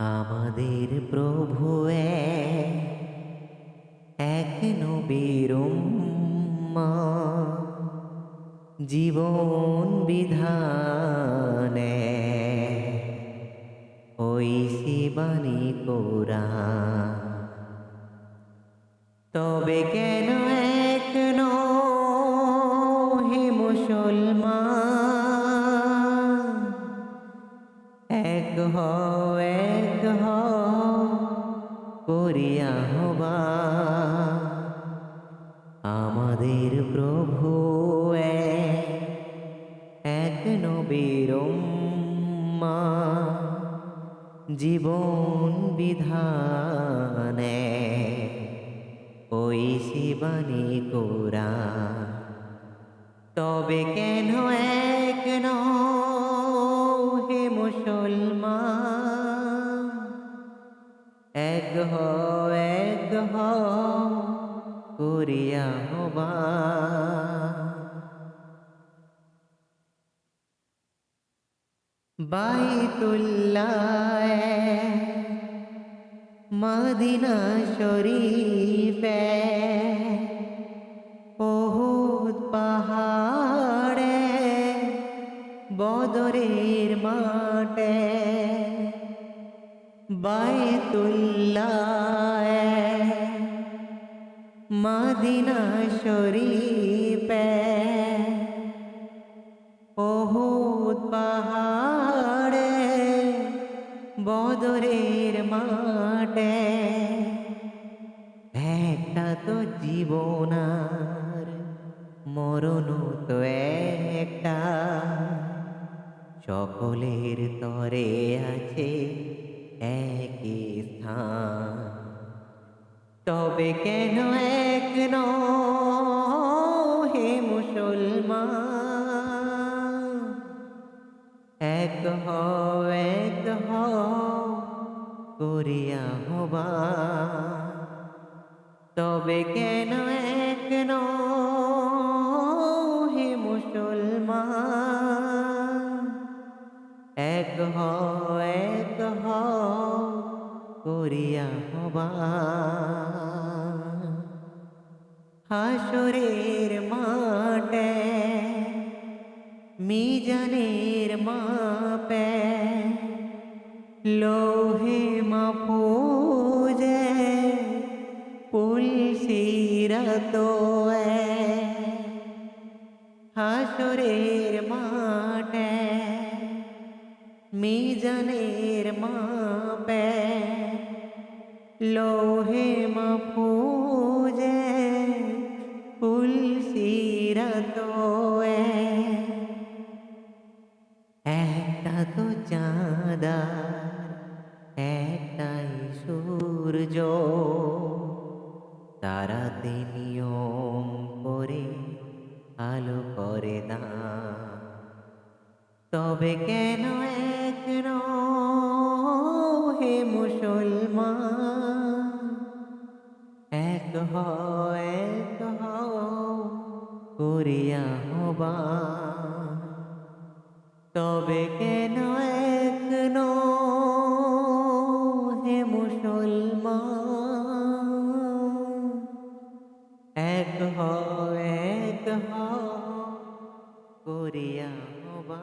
আমাদের প্রভু এক, নবীর জীবন বিধানে। ওই শিবানী কোরআন তবে কেন হও এক হও করিয়া হবা আমাদের প্রভু এক, নবীর উম্মা, জীবন বিধানে ওই শিবানী কোরা তবে কেন হ করিয়া হবা। বাইতুল্লাহ মদিনা শরীফে বহুত পাহাড়ে বাইতুল্লাহ। মদিনা শরীফে বহুত পাহাড়ে, বদরের মাঠে। একটা তো জীবনার মরণ তো একটা। সকলের তরে আছে তবে কেন এক হে মুসলমান? এক হও এক হও করিয়া হবা তবে কেন এক হে মুসলমান? এক হও এক হও করিয়া হবা হাসরের মাঠে মিজানের মাপে লোহে মাফুজে পুলসিরত হাসরের মাঠে মিজানের মাপে লোহে মাফুজে সূর্য, তারা নিয়ম করে, আলো করে না। তবে কেন এক হে মুসলমান? এক হ এক হ করিয়া হবা। তবে কে মা। এক হ এক হ করিয়া বা